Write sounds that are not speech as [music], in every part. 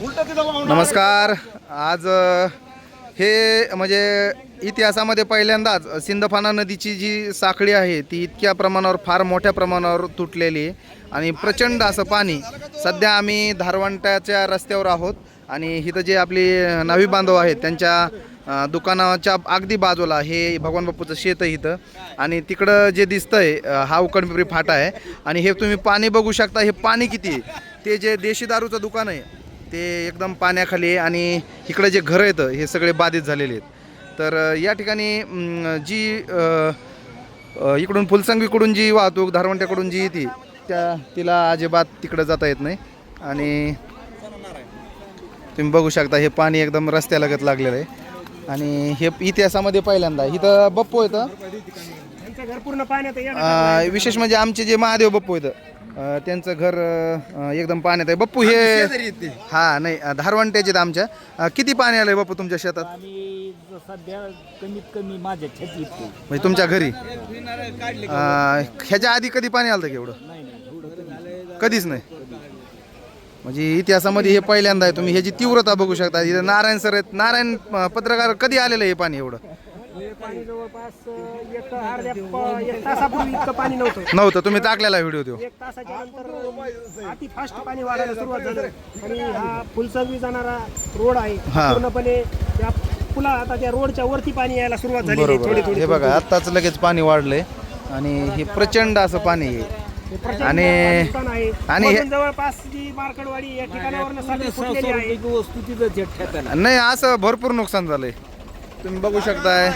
नमस्कार. आज हे म्हणजे इतिहासामध्ये पहिल्यांदाच सिंदफाना नदीची जी साखळी आहे ती इतक्या प्रमाणावर फार मोठ्या प्रमाणावर तुटलेली आहे. आणि प्रचंड असं पाणी सध्या आम्ही धारवंटाच्या रस्त्यावर आहोत. आणि इथं जे आपली नावी बांधव आहेत त्यांच्या दुकानाच्या अगदी बाजूला हे भगवान बाप्पूचं शेत आहे इथं. आणि तिकडं जे दिसतंय हा उकडपिपरी फाटा आहे. आणि हे तुम्ही पाणी बघू शकता हे पाणी किती आहे? ते जे देशी दारूचं दुकान आहे ते एकदम पाण्याखाली आणि इकडे जे घरं आहेत हे सगळे बाधित झालेले आहेत. तर या ठिकाणी जी इकडून फुलसंगीकडून जी वाहतूक धारवंट्याकडून जी येते त्या तिला अजिबात तिकडं जाता येत नाही. आणि तुम्ही बघू शकता हे पाणी एकदम रस्त्यालगत लागलेलं आहे. आणि हे इतिहासामध्ये पहिल्यांदा इथं बप्पू येतं विशेष म्हणजे आमचे जे महादेव बप्पू आहेत अ, त्यांचं घर अ, एकदम पाण्यात आहे. बप्पू हे हा नाही अ, धारवंट्याचे आहेत आमच्या. अ, किती पाणी आलंय बप्पू तुमच्या शेतात? आणि सध्या कमीत कमी माझ्या छत इतके म्हणजे तुमच्या घरी? अ, ह्याच्या आधी कधी पाणी आलं होतं की एवढं? नाही नाही एवढं कमी कधीच नाही. म्हणजे इतिहासामध्ये हे पहिल्यांदा आहे. तुम्ही ह्याची तीव्रता बघू शकता. इथं नारायण सर आहेत. नारायण अ, पत्रकार कधी आलेलं आहे हे पाणी एवढं? पाणी जवळपास अं, एक अर्ध्या प- एक तासापूर्वी इतकं पाणी नव्हतं. नव्हतं तुम्ही टाकलेला व्हिडिओ तो. एक तासाच्या नंतर अति फास्ट पाणी वाढायला सुरुवात झालं. आणि हा फुलसंगवी जाणारा रोड आहे हा. पूर्णपणे त्या पुला आता त्या रोडच्या वरती पाणी यायला सुरुवात झाली थोडी बरोबर. थोडी हे बघा आत्ताच लगेच पाणी वाढलंय. आणि हे प्रचंड असं पाणी आहे. हे प्रचंड आणि- आहे. आणि हे- मधून जवळपास जी मार्कडवाडी या ठिकाणावर साखळी फुटलेली आहे. रुपयाची वस्तू तिथं जे ठेकायला नाही असं भरपूर नुकसान झालंय. तुम्ही बघू शकताय.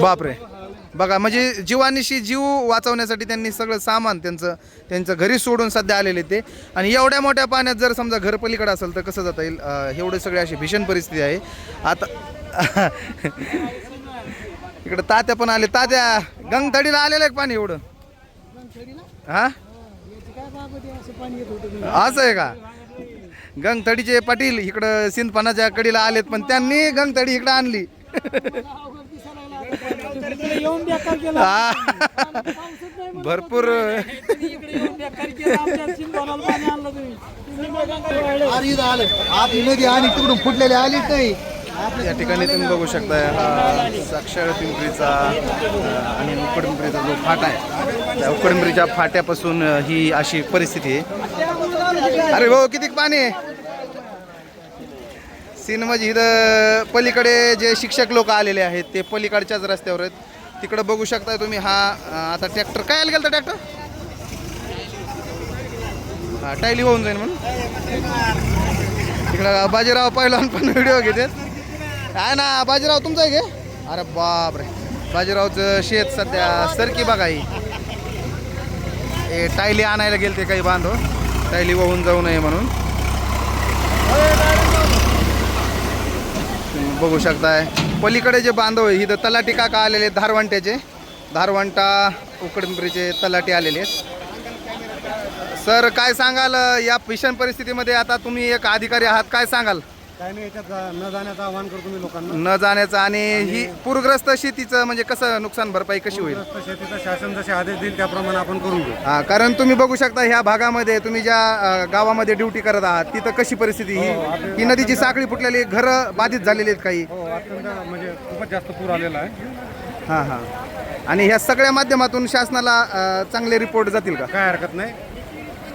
बापरे. बघा म्हणजे जीवानिशी जीव वाचवण्यासाठी त्यांनी सगळं सामान त्यांचं त्यांचं घरी सोडून सध्या आलेले ते. आणि एवढ्या मोठ्या पाण्यात जर समजा घर पलीकडे असेल तर कसं जाता येईल? एवढे सगळे अशी भीषण परिस्थिती आहे. आता [laughs] इकडं तात्या पण आले. तात्या गंगथडीला आलेलं आहे पाणी एवढं. हा? असं आहे का? गंगथडीचे पाटील इकडं सिंधपानाच्या कडीला आलेत पण त्यांनी गंगथडी इकडं आणली. हा. भरपूर. नदी आणि तिकडून फुटलेली आली नाही. या ठिकाणी तुम्ही बघू शकता हा साक्षर पिंपरीचा आणि उकडपिंपरीचा जो फाटा आहे त्या उकडपिंपरीच्या फाट्यापासून ही अशी परिस्थिती आहे. अरे भाऊ किती पाणी आहे? सीन म्हणजे इथं पलीकडे जे शिक्षक लोक आलेले आहेत ते पलीकडच्याच रस्त्यावर आहेत. तिकडं बघू शकता तुम्ही हा आता ट्रॅक्टर काय आलं गेलं ट्रॅक्टर? हा टायली होऊन जाईल म्हणून. इकडं बाजीराव पहिलवान पण व्हिडिओ घेतात. आहे ना बाजीराव तुमचं आहे का? अरे बाप रे बाजीरावचं शेत सध्या सरकी बघा ही. हे टायली आणायला गेलते काही बांधव. टायली वाहून जाऊ नये म्हणून. बघू शकताय. पलीकडे जे बांधव आहे इथं तलाटी काका आलेले आहेत धारवंट्याचे. धारवंटा उकडपिंपरीचे तलाटी आलेले आहेत. सर काय सांगाल या भीषण परिस्थितीमध्ये आता तुम्ही एक अधिकारी आहात काय सांगाल? काय नाही याच्यात न जाण्याचं आवाहन करतो मी लोकांना. न जाण्याचं आणि ही पूरग्रस्त शेतीचं म्हणजे कसं नुकसान भरपाई कशी होईल? पूरग्रस्त शेतीचं शासन जसे आदेश देईल त्याप्रमाणे आपण करून घेऊ. हा कारण तुम्ही बघू शकता ह्या भागामध्ये तुम्ही ज्या अ, गावामध्ये ड्युटी करत आहात तिथं कशी परिस्थिती ही ही नदीची साखळी फुटलेली घरं बाधित झालेली आहेत काही. हो अत्यंत म्हणजे खूपच जास्त पूर आलेला आहे. हां हां. आणि ह्या सगळ्या माध्यमातून शासनाला अ, चांगले रिपोर्ट जातील का? काय हरकत नाही.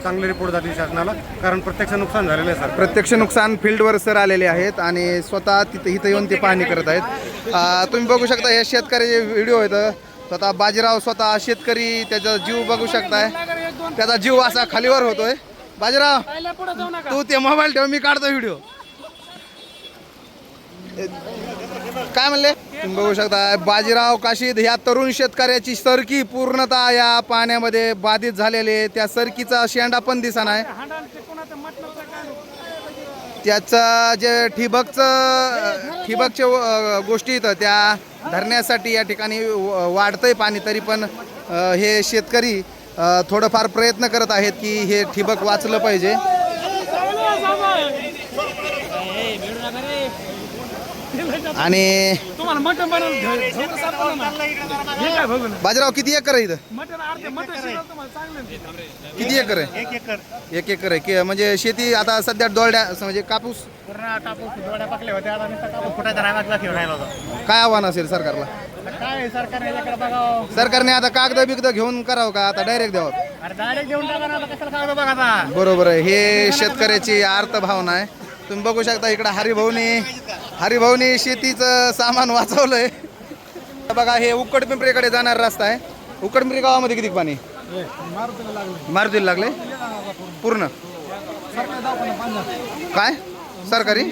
चांगले रिपोर्ट जातील शासनाला कारण प्रत्यक्ष नुकसान झालेलं आहे सर. प्रत्यक्ष नुकसान फील्डवर सर आलेले आहेत आणि स्वतः तिथं इथं येऊन ते पाहणी करत आहेत. तुम्ही बघू शकता हे शेतकऱ्याचे व्हिडिओ आहेत स्वतः बाजीराव स्वतः शेतकरी त्याचा जीव बघू शकताय. त्याचा जीव असा खालीवर होतोय. बाजीराव तू ते मोबाईल ठेव मी काढतो व्हिडिओ काय म्हणले? तुम्ही बघू शकता बाजीराव काशीद ह्या तरुण शेतकऱ्याची सरकी पूर्णतः या पाण्यामध्ये बाधित झालेले आहे. त्या सरकीचा शेंडा पण दिसा आहे. त्याचं जे ठिबकचं ठिबकचे गोष्टी इथं त्या धरण्यासाठी या ठिकाणी वाढतंय पाणी तरी पण हे शेतकरी थोडंफार प्रयत्न करत आहेत की हे ठिबक वाचलं पाहिजे. आणि तुम्हाला मटण बनवून बाजीराव किती एकर आहे इथं? मटण अर्धे मटण शिजवलं तुम्हाला चांगलं किती एकर आहे? एक एकर. एक एकर आहे. की म्हणजे शेती आता सध्या दोरड्या म्हणजे कापूस पूर्ण कापूस डोळ्या पकले होते आता नुसता कापूस फुटायचा रागात घेऊन राहिला होता. काय आव्हान असेल सरकारला? आता काय सरकारने याच्याकडे बघावं. सरकारने आता कागद बिगद घेऊन करावं का? आता डायरेक्ट द्यावं. अरे डायरेक्ट देऊन टाका ना आता कशाला कागद बघा बरोबर आहे. हे शेतकऱ्याची अर्थभावना आहे. तुम्ही बघू शकता इकडं हरिभाऊनी हरिभाऊनी शेतीचं सामान वाचवलंय. बघा हे उक्कड पिंपरीकडे जाणारा रस्ता आहे. उक्कड पिंपरी गावामध्ये किती पाणी? मारुतीला लागले. पूर्ण. काय? सरकारी?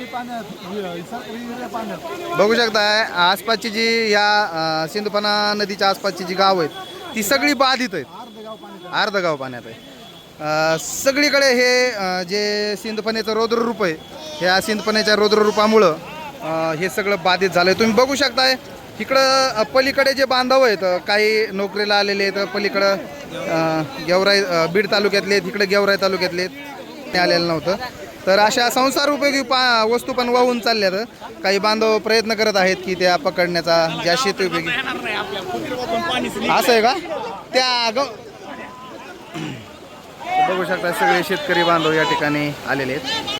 बघू शकता आसपासची जी या सिंधफणा नदीच्या आसपासची जी गाव आहेत ती सगळी बाधित आहेत. अर्ध गाव पाण्यात आहे. सगळीकडे हे जे सिंधफणेचं रौद्ररूप आहे ह्या सिंधफणेच्या रौद्ररूपामुळं हे सगळं बाधित झालं आहे तुम्ही बघू शकताय इकडं पलीकडे जे बांधव आहेत काही नोकरीला आलेले आहेत पलीकडं गेवराई बीड तालुक्यातले आहेत इकडे गेवराई तालुक्यातले आहेत. ते आलेलं नव्हतं. तर अशा संसार उपयोगी पा वस्तू पण वाहून चालल्यात. काही बांधव प्रयत्न करत आहेत की त्या पकडण्याचा ज्या शेती उपयोगी असं आहे का? त्या ग बघू शकता सगळे शेतकरी बांधव या ठिकाणी आलेले आहेत.